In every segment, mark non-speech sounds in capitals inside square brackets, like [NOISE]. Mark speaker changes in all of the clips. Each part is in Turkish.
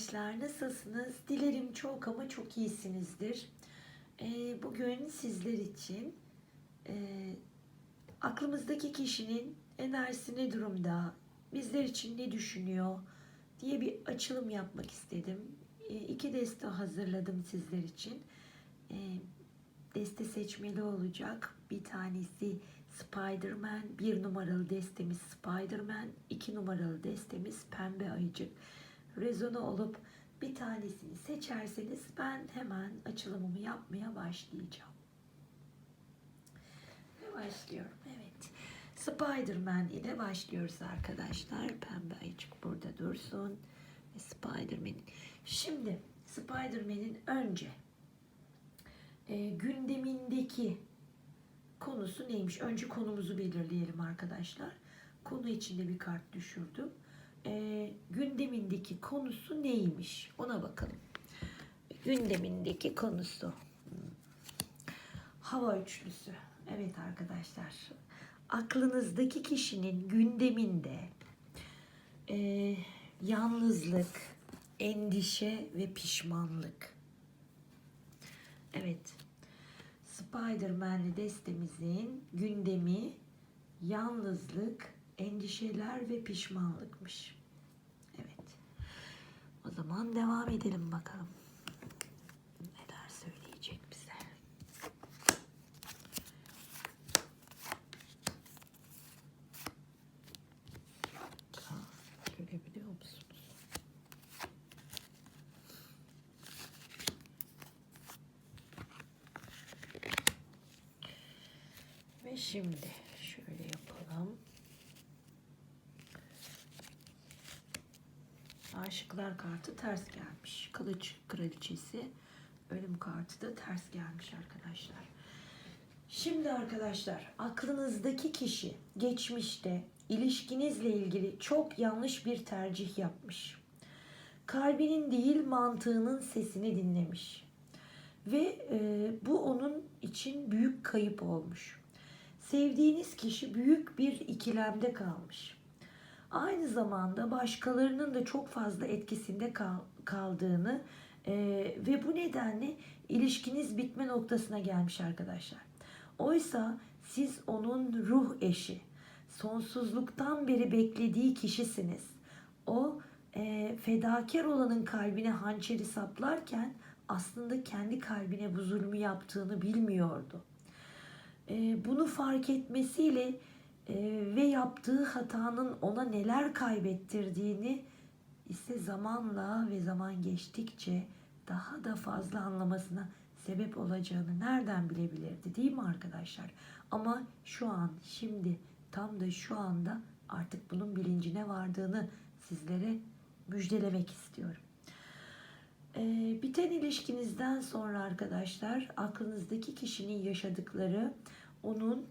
Speaker 1: arkadaşlar, nasılsınız? Dilerim çok ama çok iyisinizdir. Ee, bugün sizler için e, aklımızdaki kişinin enerjisi ne durumda, bizler için ne düşünüyor diye bir açılım yapmak istedim. E, iki deste hazırladım sizler için. E, deste seçmeli olacak. Bir tanesi Spider-Man, bir numaralı destemiz Spider-Man, iki numaralı destemiz Pembe Ayıcık. Rezone olup bir tanesini seçerseniz ben hemen açılımımı yapmaya başlayacağım. Ve başlıyorum. Spider-Man ile başlıyoruz arkadaşlar. Pembe ayıcık burada dursun. Ve Spider-Man'in. Şimdi Spider-Man'in önce e, gündemindeki konusu neymiş? Önce konumuzu belirleyelim arkadaşlar. Konu içinde bir kart düşürdüm. E, gündemindeki konusu neymiş? Ona bakalım. Gündemindeki konusu. Hava üçlüsü. Evet arkadaşlar. Aklınızdaki kişinin gündeminde e, yalnızlık, endişe ve pişmanlık. Evet. Spider-Man'li destemizin gündemi yalnızlık, endişeler ve pişmanlıkmış. Evet. O zaman devam edelim bakalım. Neler söyleyecek bize. Aa, Görebiliyor musunuz? Ve şimdi şöyle yapalım. Aşıklar kartı ters gelmiş. Kılıç kraliçesi ölüm kartı da ters gelmiş arkadaşlar. Şimdi arkadaşlar aklınızdaki kişi geçmişte ilişkinizle ilgili çok yanlış bir tercih yapmış. Kalbinin değil mantığının sesini dinlemiş. Ve e, bu onun için büyük kayıp olmuş. Sevdiğiniz kişi büyük bir ikilemde kalmış. Aynı zamanda başkalarının da çok fazla etkisinde kal- kaldığını e, ve bu nedenle ilişkiniz bitme noktasına gelmiş arkadaşlar. Oysa siz onun ruh eşi, sonsuzluktan beri beklediği kişisiniz. O e, fedakar olanın kalbine hançeri saplarken aslında kendi kalbine bu zulmü yaptığını bilmiyordu. E, bunu fark etmesiyle ve yaptığı hatanın ona neler kaybettirdiğini ise zamanla ve zaman geçtikçe daha da fazla anlamasına sebep olacağını nereden bilebilirdi değil mi arkadaşlar? Ama şu an şimdi tam da şu anda artık bunun bilincine vardığını sizlere müjdelemek istiyorum. Ee, biten ilişkinizden sonra arkadaşlar aklınızdaki kişinin yaşadıkları onun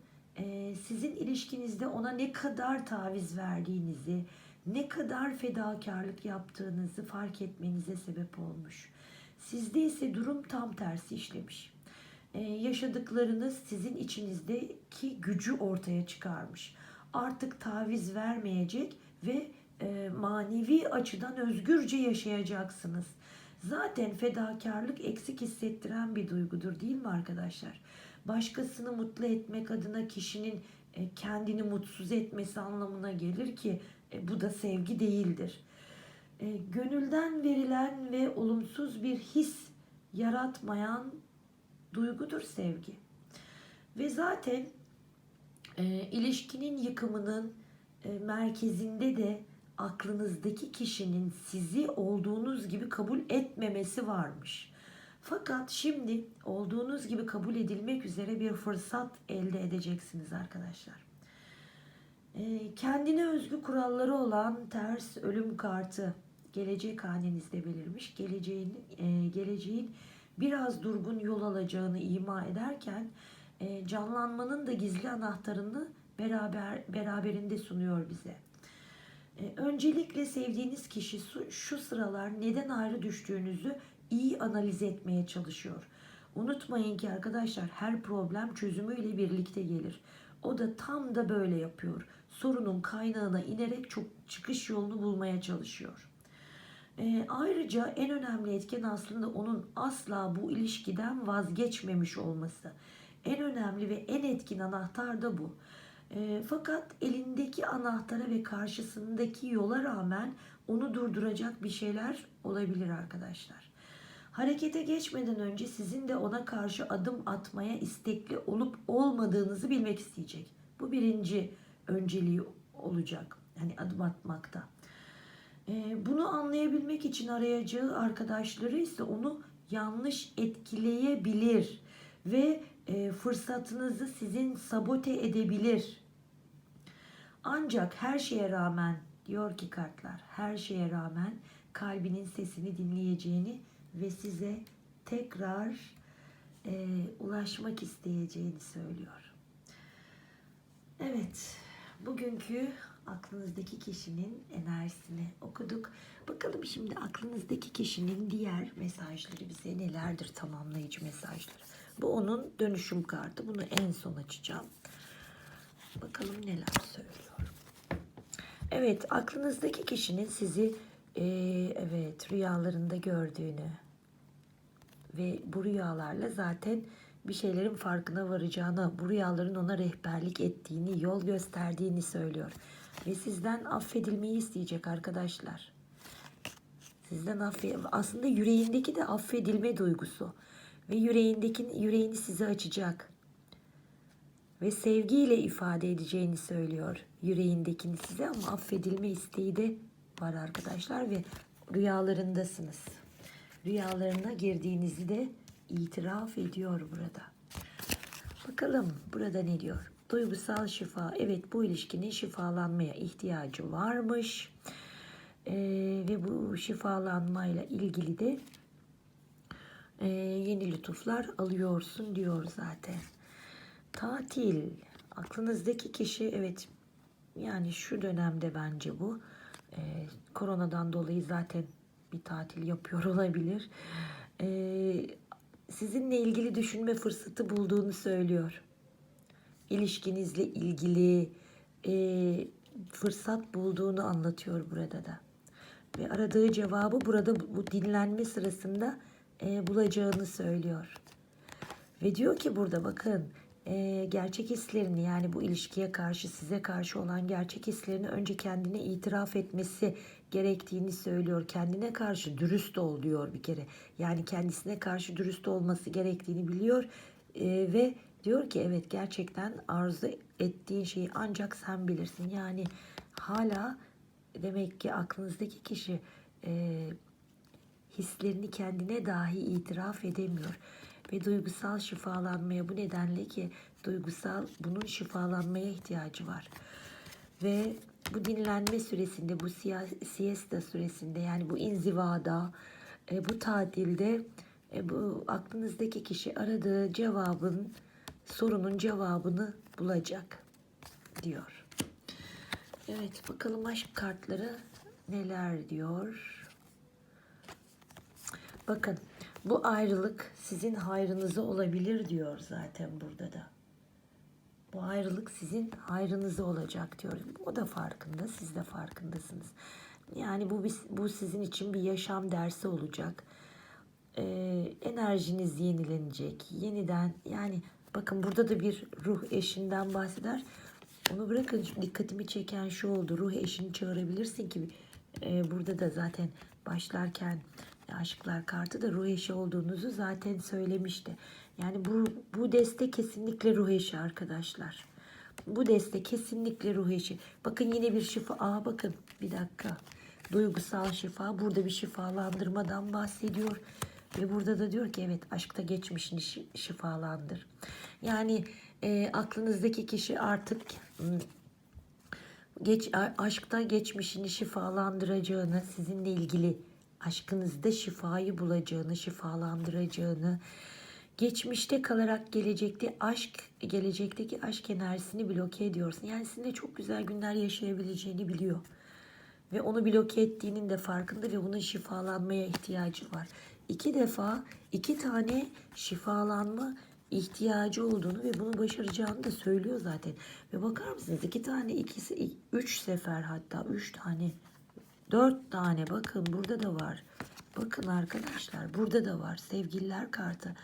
Speaker 1: sizin ilişkinizde ona ne kadar taviz verdiğinizi, ne kadar fedakarlık yaptığınızı fark etmenize sebep olmuş. Sizde ise durum tam tersi işlemiş. Ee, yaşadıklarınız sizin içinizdeki gücü ortaya çıkarmış. Artık taviz vermeyecek ve e, manevi açıdan özgürce yaşayacaksınız. Zaten fedakarlık eksik hissettiren bir duygudur değil mi arkadaşlar? Başkasını mutlu etmek adına kişinin e, kendini mutsuz etmesi anlamına gelir ki e, bu da sevgi değildir. E, gönülden verilen ve olumsuz bir his yaratmayan duygudur sevgi. Ve zaten ilişkinin yıkımının merkezinde de aklınızdaki kişinin sizi olduğunuz gibi kabul etmemesi varmış. Fakat şimdi olduğunuz gibi kabul edilmek üzere bir fırsat elde edeceksiniz arkadaşlar. E, kendine özgü kuralları olan ters ölüm kartı gelecek hanenizde belirmiş. Geleceğin e, geleceğin biraz durgun yol alacağını ima ederken e, canlanmanın da gizli anahtarını beraber beraberinde sunuyor bize. E, öncelikle sevdiğiniz kişi şu sıralar neden ayrı düştüğünüzü iyi analiz etmeye çalışıyor. Unutmayın ki arkadaşlar her problem çözümüyle birlikte gelir. O da tam da böyle yapıyor. Sorunun kaynağına inerek çok çıkış yolunu bulmaya çalışıyor. E, ayrıca en önemli etken aslında onun asla bu ilişkiden vazgeçmemiş olması. En önemli ve en etkin anahtar da bu. E, fakat elindeki anahtara ve karşısındaki yola rağmen onu durduracak bir şeyler olabilir arkadaşlar. Harekete geçmeden önce sizin de ona karşı adım atmaya istekli olup olmadığınızı bilmek isteyecek. Bu birinci önceliği olacak. Yani adım atmakta. Ee, bunu anlayabilmek için arayacağı arkadaşları ise onu yanlış etkileyebilir ve e, fırsatınızı sizin sabote edebilir. Ancak her şeye rağmen diyor ki kartlar her şeye rağmen kalbinin sesini dinleyeceğini ve size tekrar e, ulaşmak isteyeceğini söylüyor. Evet, bugünkü aklınızdaki kişinin enerjisini okuduk. Bakalım şimdi aklınızdaki kişinin diğer mesajları bize nelerdir tamamlayıcı mesajları. Bu onun dönüşüm kartı. Bunu en son açacağım. Bakalım neler söylüyor. Evet, aklınızdaki kişinin sizi e, evet rüyalarında gördüğünü ve bu rüyalarla zaten bir şeylerin farkına varacağını, bu rüyaların ona rehberlik ettiğini, yol gösterdiğini söylüyor. Ve sizden affedilmeyi isteyecek arkadaşlar. Sizden affe aslında yüreğindeki de affedilme duygusu ve yüreğindeki yüreğini size açacak ve sevgiyle ifade edeceğini söylüyor yüreğindekini size ama affedilme isteği de var arkadaşlar ve rüyalarındasınız. Rüyalarına girdiğinizi de itiraf ediyor burada. Bakalım burada ne diyor? Duygusal şifa. Evet bu ilişkinin şifalanmaya ihtiyacı varmış. Ee, ve bu şifalanmayla ilgili de e, yeni lütuflar alıyorsun diyor zaten. Tatil. Aklınızdaki kişi evet yani şu dönemde bence bu. Ee, koronadan dolayı zaten bir tatil yapıyor olabilir. Ee, sizinle ilgili düşünme fırsatı bulduğunu söylüyor. İlişkinizle ilgili e, fırsat bulduğunu anlatıyor burada da. Ve aradığı cevabı burada bu dinlenme sırasında e, bulacağını söylüyor. Ve diyor ki burada bakın e, gerçek hislerini yani bu ilişkiye karşı size karşı olan gerçek hislerini önce kendine itiraf etmesi gerektiğini söylüyor. Kendine karşı dürüst ol diyor bir kere. Yani kendisine karşı dürüst olması gerektiğini biliyor e, ve diyor ki evet gerçekten arzu ettiğin şeyi ancak sen bilirsin. Yani hala demek ki aklınızdaki kişi e, hislerini kendine dahi itiraf edemiyor ve duygusal şifalanmaya bu nedenle ki duygusal bunun şifalanmaya ihtiyacı var. Ve bu dinlenme süresinde, bu siesta süresinde yani bu inzivada, e, bu tatilde e, bu aklınızdaki kişi aradığı cevabın, sorunun cevabını bulacak diyor. Evet bakalım aşk kartları neler diyor. Bakın bu ayrılık sizin hayrınıza olabilir diyor zaten burada da. Bu ayrılık sizin hayrınıza olacak diyor. O da farkında, siz de farkındasınız. Yani bu bu sizin için bir yaşam dersi olacak. Ee, enerjiniz yenilenecek. Yeniden yani bakın burada da bir ruh eşinden bahseder. Onu bırakın dikkatimi çeken şu oldu. Ruh eşini çağırabilirsin ki e, burada da zaten başlarken aşıklar kartı da ruh eşi olduğunuzu zaten söylemişti. Yani bu, bu deste kesinlikle ruh eşi arkadaşlar. Bu deste kesinlikle ruh eşi. Bakın yine bir şifa. Aa bakın bir dakika. Duygusal şifa. Burada bir şifalandırmadan bahsediyor. Ve burada da diyor ki evet aşkta geçmişini şi- şifalandır. Yani e, aklınızdaki kişi artık geç aşkta geçmişini şifalandıracağını, sizinle ilgili aşkınızda şifayı bulacağını, şifalandıracağını, geçmişte kalarak gelecekte aşk, gelecekteki aşk enerjisini bloke ediyorsun. Yani sizinle çok güzel günler yaşayabileceğini biliyor. ve onu bloke ettiğinin de farkında ve bunun şifalanmaya ihtiyacı var. İki defa iki tane şifalanma ihtiyacı olduğunu ve bunu başaracağını da söylüyor zaten. Ve bakar mısınız iki tane ikisi üç sefer hatta üç tane dört tane bakın burada da var. Bakın arkadaşlar burada da var sevgililer kartı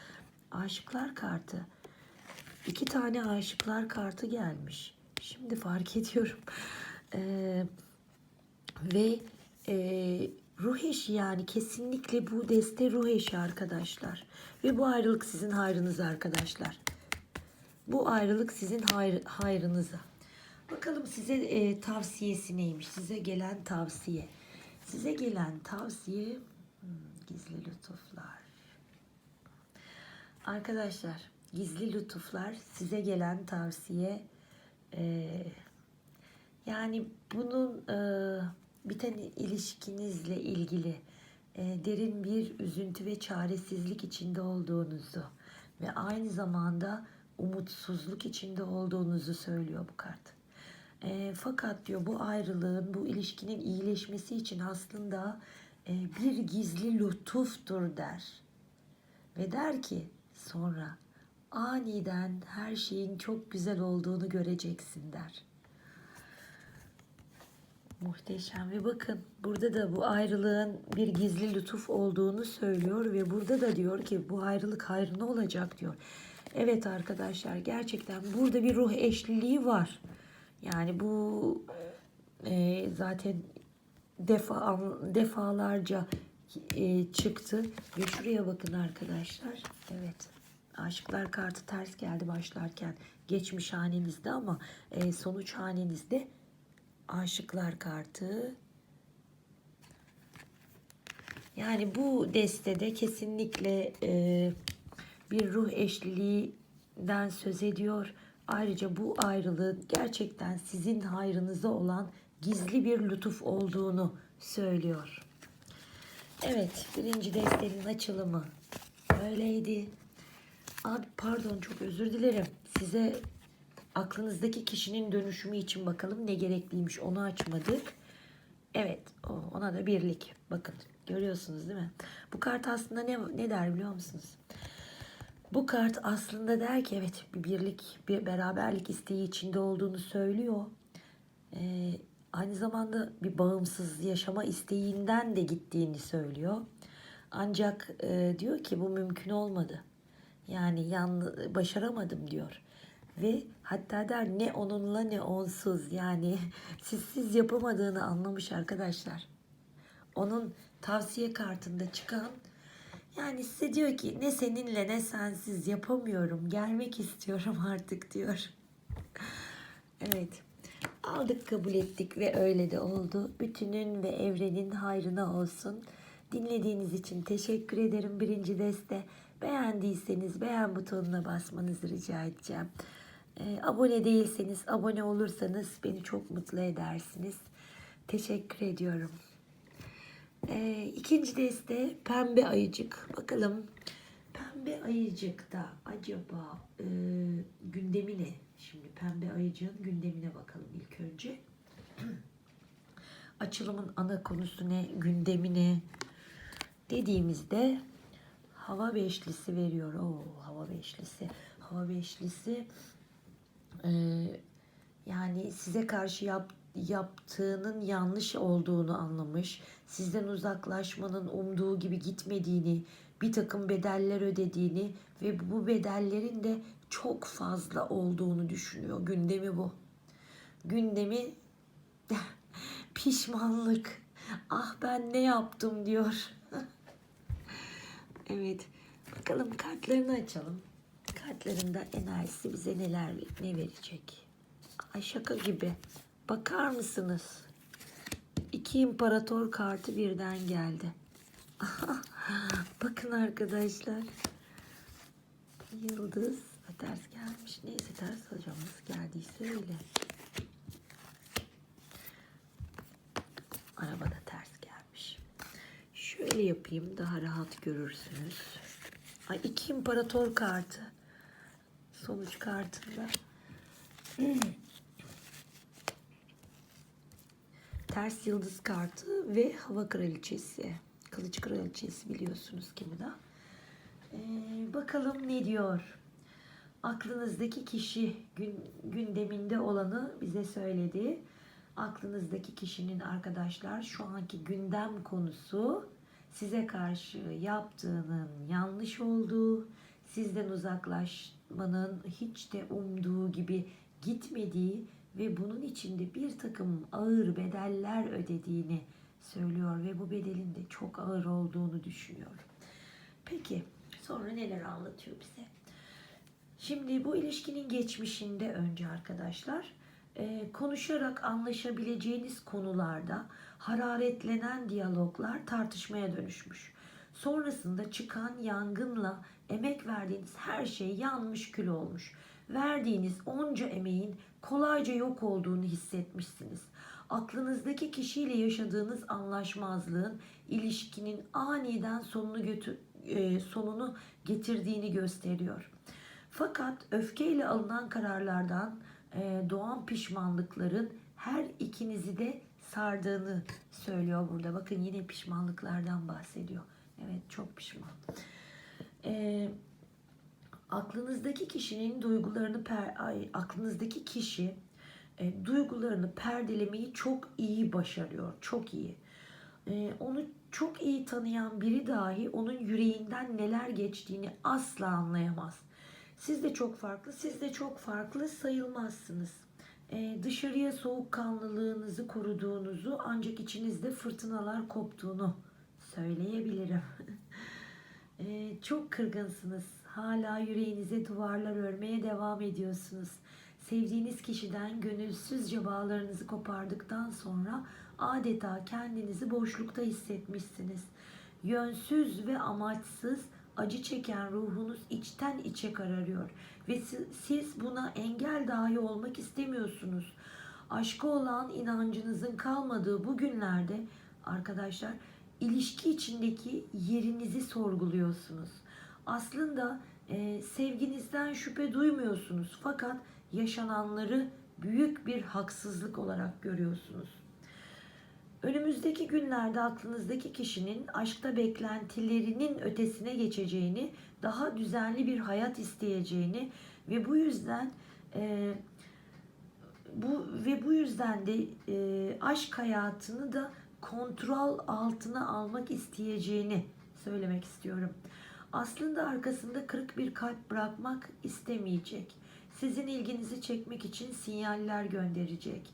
Speaker 1: aşıklar kartı. İki tane aşıklar kartı gelmiş. Şimdi fark [LAUGHS] ediyorum. Ee, ve e, ruh eşi yani kesinlikle bu deste ruh eşi arkadaşlar. Ve bu ayrılık sizin hayrınıza arkadaşlar. Bu ayrılık sizin hayr, hayrınıza. Bakalım size e, tavsiyesi neymiş? Size gelen tavsiye. Size gelen tavsiye hmm, gizli lütuflar. Arkadaşlar gizli lütuflar size gelen tavsiye eee, yani bunun eee, biten ilişkinizle ilgili eee, derin bir üzüntü ve çaresizlik içinde olduğunuzu ve aynı zamanda umutsuzluk içinde olduğunuzu söylüyor bu kart. Eee, fakat diyor bu ayrılığın, bu ilişkinin iyileşmesi için aslında eee, bir gizli lütuftur der. Ve der ki sonra aniden her şeyin çok güzel olduğunu göreceksin der. Muhteşem ve bakın burada da bu ayrılığın bir gizli lütuf olduğunu söylüyor ve burada da diyor ki bu ayrılık hayrına olacak diyor. Evet arkadaşlar gerçekten burada bir ruh eşliliği var. Yani bu e, zaten defa defalarca e, çıktı ve şuraya bakın arkadaşlar. Evet. Aşıklar kartı ters geldi başlarken geçmiş hanenizde ama e, sonuç hanenizde aşıklar kartı. Yani bu destede kesinlikle e, bir ruh eşliliğinden söz ediyor. Ayrıca bu ayrılığın gerçekten sizin hayrınıza olan gizli bir lütuf olduğunu söylüyor. Evet, birinci destenin açılımı öyleydi. Abi pardon çok özür dilerim. Size aklınızdaki kişinin dönüşümü için bakalım ne gerekliymiş onu açmadık. Evet ona da birlik. Bakın görüyorsunuz değil mi? Bu kart aslında ne, ne der biliyor musunuz? Bu kart aslında der ki evet bir birlik, bir beraberlik isteği içinde olduğunu söylüyor. Ee, aynı zamanda bir bağımsız yaşama isteğinden de gittiğini söylüyor. Ancak e, diyor ki bu mümkün olmadı. Yani yalnız başaramadım diyor. Ve hatta der ne onunla ne onsuz yani [LAUGHS] sizsiz yapamadığını anlamış arkadaşlar. Onun tavsiye kartında çıkan yani size ki ne seninle ne sensiz yapamıyorum. Gelmek istiyorum [LAUGHS] artık diyor. Evet. Aldık kabul ettik ve öyle de oldu. Bütünün ve evrenin hayrına olsun. Dinlediğiniz için teşekkür ederim birinci deste. Beğendiyseniz beğen butonuna basmanızı rica edeceğim. Ee, abone değilseniz abone olursanız beni çok mutlu edersiniz. Teşekkür ediyorum. Ee, ikinci deste pembe ayıcık. Bakalım pembe ayıcıkta acaba e, gündemi ne? Şimdi pembe ayıcığın gündemine bakalım ilk önce. [CLEARS THROAT] Açılımın ana konusu ne? Gündemi ne? Dediğimizde hava beşlisi veriyor. Oo, hava beşlisi. Hava beşlisi e, yani size karşı yap, yaptığının yanlış olduğunu anlamış. Sizden uzaklaşmanın umduğu gibi gitmediğini, bir takım bedeller ödediğini ve bu bedellerin de çok fazla olduğunu düşünüyor. Gündemi bu. Gündemi [LAUGHS] pişmanlık. Ah ben ne yaptım diyor. [LAUGHS] evet. Bakalım kartlarını açalım. Kartlarında enerjisi bize neler ne verecek? Ay şaka gibi. Bakar mısınız? İki imparator kartı birden geldi. [LAUGHS] Bakın arkadaşlar. Yıldız ters gelmiş. Neyse ters alacağım. Nasıl geldiyse öyle. Arabada ters gelmiş. Şöyle yapayım daha rahat görürsünüz. Ay iki imparator kartı. Sonuç kartında. [CLEARS THROAT] Ters yıldız kartı ve hava kraliçesi. Kılıç kraliçesi biliyorsunuz ki bu da. Ee, bakalım ne diyor? Aklınızdaki kişi gün, gündeminde olanı bize söyledi. Aklınızdaki kişinin arkadaşlar şu anki gündem konusu size karşı yaptığının yanlış olduğu, sizden uzaklaşmanın hiç de umduğu gibi gitmediği ve bunun içinde bir takım ağır bedeller ödediğini söylüyor ve bu bedelin de çok ağır olduğunu düşünüyor. Peki sonra neler anlatıyor bize? Şimdi bu ilişkinin geçmişinde önce arkadaşlar e, konuşarak anlaşabileceğiniz konularda hararetlenen diyaloglar tartışmaya dönüşmüş. Sonrasında çıkan yangınla emek verdiğiniz her şey yanmış kül olmuş. Verdiğiniz onca emeğin kolayca yok olduğunu hissetmişsiniz. Aklınızdaki kişiyle yaşadığınız anlaşmazlığın ilişkinin aniden sonunu götür, e, sonunu getirdiğini gösteriyor. Fakat öfkeyle alınan kararlardan e, doğan pişmanlıkların her ikinizi de sardığını söylüyor burada. Bakın yine pişmanlıklardan bahsediyor. Evet çok pişman. E, aklınızdaki kişinin duygularını per, ay, aklınızdaki kişi e, duygularını perdelemeyi çok iyi başarıyor. Çok iyi. E, onu çok iyi tanıyan biri dahi onun yüreğinden neler geçtiğini asla anlayamaz. Siz de çok farklı, siz de çok farklı sayılmazsınız. Ee, dışarıya soğukkanlılığınızı koruduğunuzu ancak içinizde fırtınalar koptuğunu söyleyebilirim. Ee, [LAUGHS] çok kırgınsınız. Hala yüreğinize duvarlar örmeye devam ediyorsunuz. Sevdiğiniz kişiden gönülsüzce bağlarınızı kopardıktan sonra adeta kendinizi boşlukta hissetmişsiniz. Yönsüz ve amaçsız acı çeken ruhunuz içten içe kararıyor ve si- siz buna engel dahi olmak istemiyorsunuz. Aşka olan inancınızın kalmadığı bu günlerde arkadaşlar ilişki içindeki yerinizi sorguluyorsunuz. Aslında e, sevginizden şüphe duymuyorsunuz fakat yaşananları büyük bir haksızlık olarak görüyorsunuz. Önümüzdeki günlerde aklınızdaki kişinin aşkta beklentilerinin ötesine geçeceğini, daha düzenli bir hayat isteyeceğini ve bu yüzden e, bu ve bu yüzden de e, aşk hayatını da kontrol altına almak isteyeceğini söylemek istiyorum. Aslında arkasında kırık bir kalp bırakmak istemeyecek. Sizin ilginizi çekmek için sinyaller gönderecek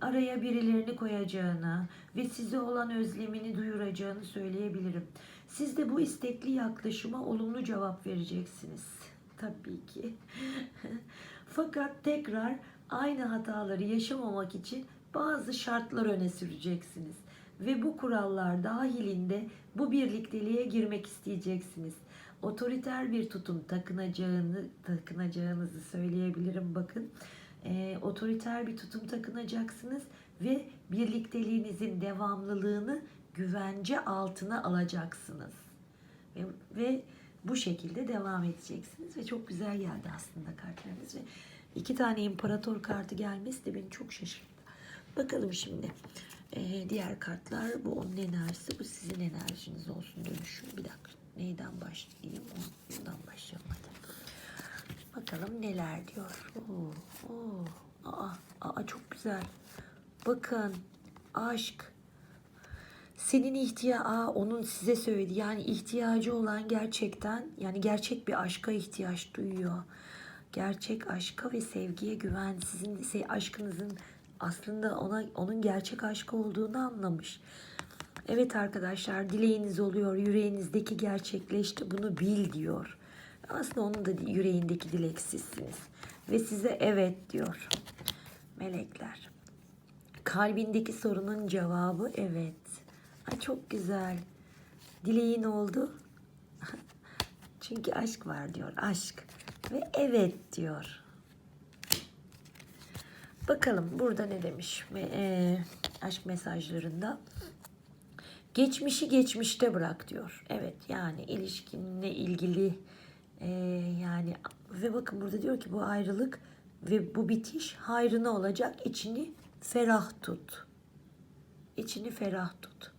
Speaker 1: araya birilerini koyacağını ve size olan özlemini duyuracağını söyleyebilirim. Siz de bu istekli yaklaşıma olumlu cevap vereceksiniz. [LAUGHS] Tabii ki. [LAUGHS] Fakat tekrar aynı hataları yaşamamak için bazı şartlar öne süreceksiniz. Ve bu kurallar dahilinde bu birlikteliğe girmek isteyeceksiniz. Otoriter bir tutum takınacağını, takınacağınızı söyleyebilirim bakın e, otoriter bir tutum takınacaksınız ve birlikteliğinizin devamlılığını güvence altına alacaksınız. Ve, ve bu şekilde devam edeceksiniz ve çok güzel geldi aslında kartlarınız ve iki tane imparator kartı gelmesi de beni çok şaşırttı. Bakalım şimdi. Ee, diğer kartlar bu onun enerjisi, bu sizin enerjiniz olsun dönüşüm. Bir dakika neyden başlayayım? Ondan başlayalım hadi. Bakalım neler diyor. Oo, oo. Aa, aa, çok güzel. Bakın aşk. Senin ihtiya aa, onun size söyledi. Yani ihtiyacı olan gerçekten yani gerçek bir aşka ihtiyaç duyuyor. Gerçek aşka ve sevgiye güven. Sizin aşkınızın aslında ona onun gerçek aşk olduğunu anlamış. Evet arkadaşlar dileğiniz oluyor. Yüreğinizdeki gerçekleşti. Bunu bil diyor. Aslında onun da yüreğindeki dilek sizsiniz. Ve size evet diyor. Melekler. Kalbindeki sorunun cevabı evet. Ay çok güzel. Dileğin oldu. [LAUGHS] Çünkü aşk var diyor. Aşk. Ve evet diyor. Bakalım burada ne demiş e, aşk mesajlarında. Geçmişi geçmişte bırak diyor. Evet yani ilişkinle ilgili e, yani ve bakın burada diyor ki bu ayrılık ve bu bitiş hayrına olacak içini ferah tut. içini ferah tut.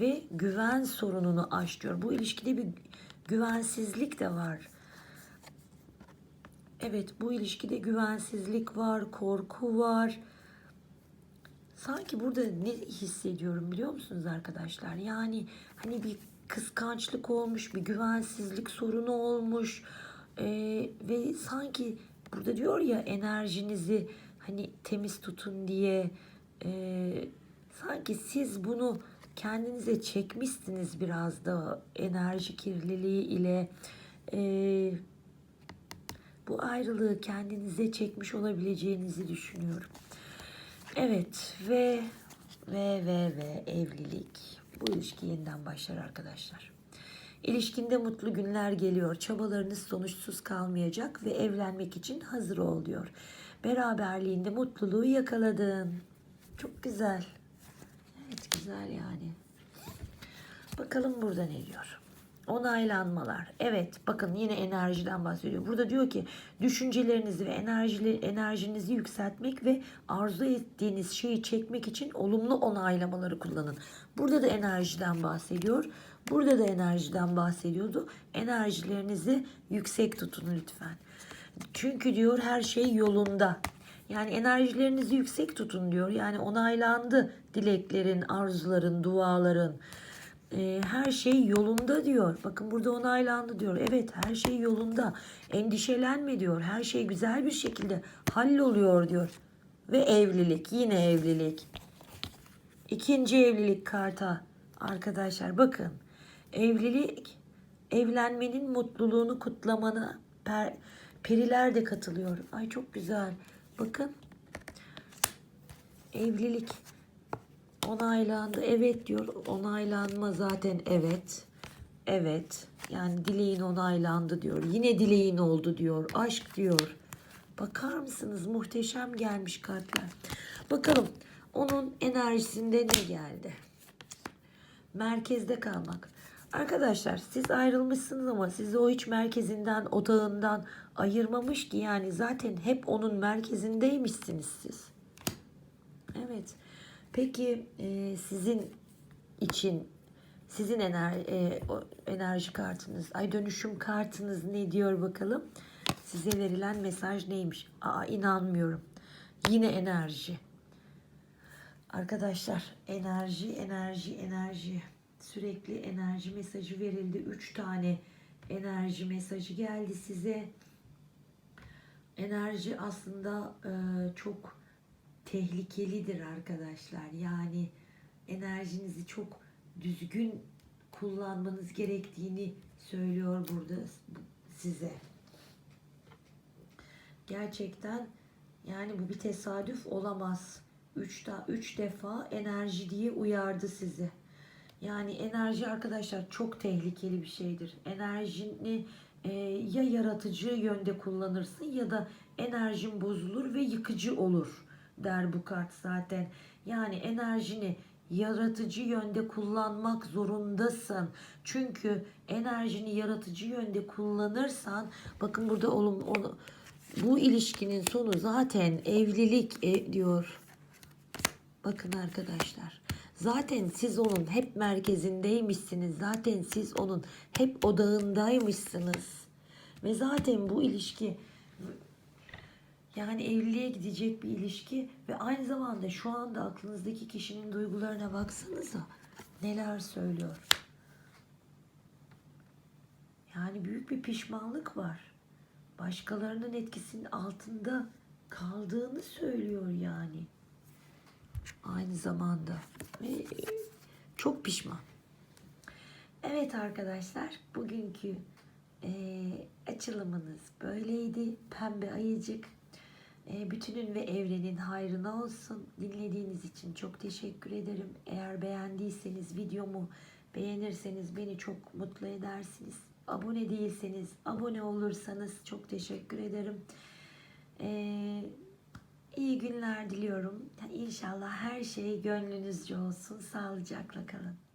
Speaker 1: Ve güven sorununu aş diyor. Bu ilişkide bir güvensizlik de var. Evet bu ilişkide güvensizlik var, korku var. Sanki burada ne hissediyorum biliyor musunuz arkadaşlar? Yani hani bir kıskançlık olmuş, bir güvensizlik sorunu olmuş. Ee, ve sanki burada diyor ya enerjinizi hani temiz tutun diye ee, sanki siz bunu kendinize çekmişsiniz biraz da enerji kirliliği ile Ee, bu ayrılığı kendinize çekmiş olabileceğinizi düşünüyorum. Evet ve ve ve ve evlilik. Bu ilişki yeniden başlar arkadaşlar. İlişkinde mutlu günler geliyor. Çabalarınız sonuçsuz kalmayacak ve evlenmek için hazır ol diyor. Beraberliğinde mutluluğu yakaladın. Çok güzel. Evet güzel yani. Bakalım burada ne diyor? Onaylanmalar. Evet bakın yine enerjiden bahsediyor. Burada diyor ki düşüncelerinizi ve enerjili, enerjinizi yükseltmek ve arzu ettiğiniz şeyi çekmek için olumlu onaylamaları kullanın. Burada da enerjiden bahsediyor. Burada da enerjiden bahsediyordu. Enerjilerinizi yüksek tutun lütfen. Çünkü diyor her şey yolunda. Yani enerjilerinizi yüksek tutun diyor. Yani onaylandı dileklerin, arzuların, duaların. Ee, her şey yolunda diyor. Bakın burada onaylandı diyor. Evet her şey yolunda. Endişelenme diyor. Her şey güzel bir şekilde halloluyor diyor. Ve evlilik. Yine evlilik. İkinci evlilik karta. Arkadaşlar bakın. Evlilik evlenmenin mutluluğunu kutlamana per, periler de katılıyor. Ay çok güzel. Bakın. Evlilik onaylandı. Evet diyor. Onaylanma zaten evet. Evet. Yani dileğin onaylandı diyor. Yine dileğin oldu diyor. Aşk diyor. Bakar mısınız? Muhteşem gelmiş kartlar. Bakalım onun enerjisinde ne geldi? Merkezde kalmak. Arkadaşlar siz ayrılmışsınız ama sizi o hiç merkezinden, odağından ayırmamış ki yani zaten hep onun merkezindeymişsiniz siz. Evet. Peki e, sizin için sizin ener, e, enerji kartınız, ay dönüşüm kartınız ne diyor bakalım? Size verilen mesaj neymiş? Aa inanmıyorum. Yine enerji. Arkadaşlar enerji, enerji, enerji. Sürekli enerji mesajı verildi. Üç tane enerji mesajı geldi size. Enerji aslında e, çok tehlikelidir arkadaşlar. Yani enerjinizi çok düzgün kullanmanız gerektiğini söylüyor burada size. Gerçekten yani bu bir tesadüf olamaz. Üç, da, üç defa enerji diye uyardı sizi. Yani enerji arkadaşlar çok tehlikeli bir şeydir. Enerjini e, ya yaratıcı yönde kullanırsın ya da enerjin bozulur ve yıkıcı olur der bu kart zaten. Yani enerjini yaratıcı yönde kullanmak zorundasın. Çünkü enerjini yaratıcı yönde kullanırsan bakın burada olum bu ilişkinin sonu zaten evlilik e, diyor. Bakın arkadaşlar. Zaten siz onun hep merkezindeymişsiniz. Zaten siz onun hep odağındaymışsınız. Ve zaten bu ilişki yani evliliğe gidecek bir ilişki ve aynı zamanda şu anda aklınızdaki kişinin duygularına baksanıza neler söylüyor. Yani büyük bir pişmanlık var. Başkalarının etkisinin altında kaldığını söylüyor yani. Aynı zamanda. Ve çok pişman. Evet arkadaşlar bugünkü e, açılımınız böyleydi. Pembe ayıcık. E, bütünün ve evrenin hayrına olsun. Dinlediğiniz için çok teşekkür ederim. Eğer beğendiyseniz videomu beğenirseniz beni çok mutlu edersiniz. Abone değilseniz abone olursanız çok teşekkür ederim. Ee, iyi günler diliyorum. İnşallah her şey gönlünüzce olsun. Sağlıcakla kalın.